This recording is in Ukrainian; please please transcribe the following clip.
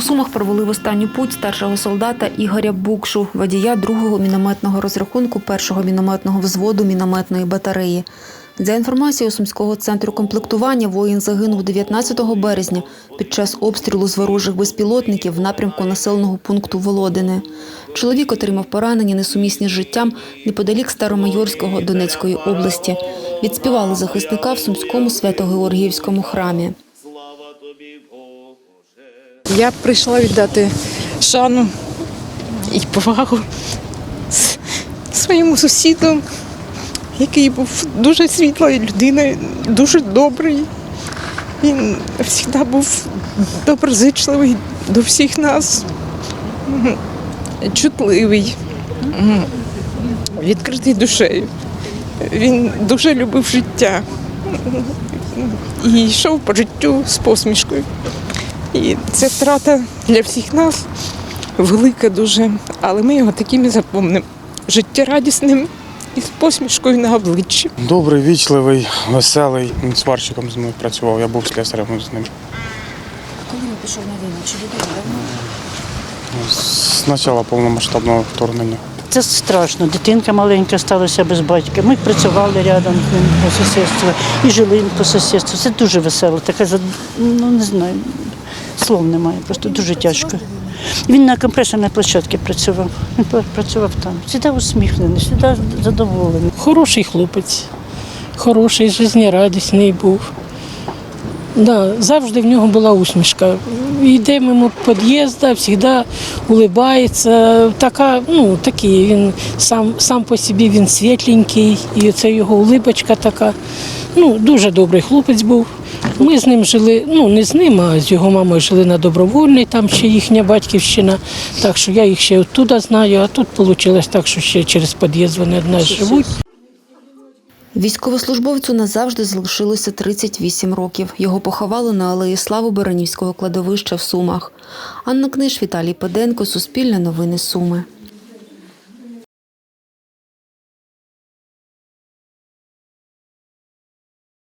У Сумах провели в останню путь старшого солдата Ігоря Букшу, водія другого мінометного розрахунку першого мінометного взводу мінометної батареї. За інформацією Сумського центру комплектування, воїн загинув 19 березня під час обстрілу з ворожих безпілотників в напрямку населеного пункту Володине. Чоловік отримав поранення несумісні з життям неподалік Старомайорського Донецької області. Відспівали захисника в Сумському Свято-Георгіївському храмі. Я прийшла віддати шану і повагу своєму сусіду, який був дуже світлою людиною, дуже добрий. Він завжди був доброзичливий до всіх нас, чутливий, відкритий душею. Він дуже любив життя і йшов по життю з посмішкою. І це втрата для всіх нас велика дуже, але ми його таким і запомнимо. Життєрадісним і з посмішкою на обличчі. Добрий, вічливий, веселий. Він сварщиком з мною працював, я був слесарем з ним. Коли він пішов на війну? Чи людина давно? З початку повномасштабного вторгнення. Це страшно. Дитинка маленька сталася без батька. Ми працювали рядом з ним по сусідству і жили по сусідству. Це дуже весело. Таке ну не знаю, слов немає, просто дуже тяжко. Він на компресорній площадці працював. Він працював там. Завжди усміхнений, завжди задоволений. Хороший хлопець, хороший, жизнерадісний був. Да, завжди в нього була усмішка. Йде мимо під'їзду, завжди улибається. Така, ну, такий, він сам, сам по собі він світленький, і це його улибочка така. Ну, дуже добрий хлопець був. Ми з ним жили, ну не з ним, а з його мамою жили на добровольній, там ще їхня батьківщина. Так що я їх ще оттуда знаю, а тут вийшло так, що ще через під'їзд вони од нас живуть. Військовослужбовцю назавжди залишилося 38 років. Його поховали на алеї Слави Баранівського кладовища в Сумах. Анна Книж, Віталій Педенко, Суспільне новини Суми.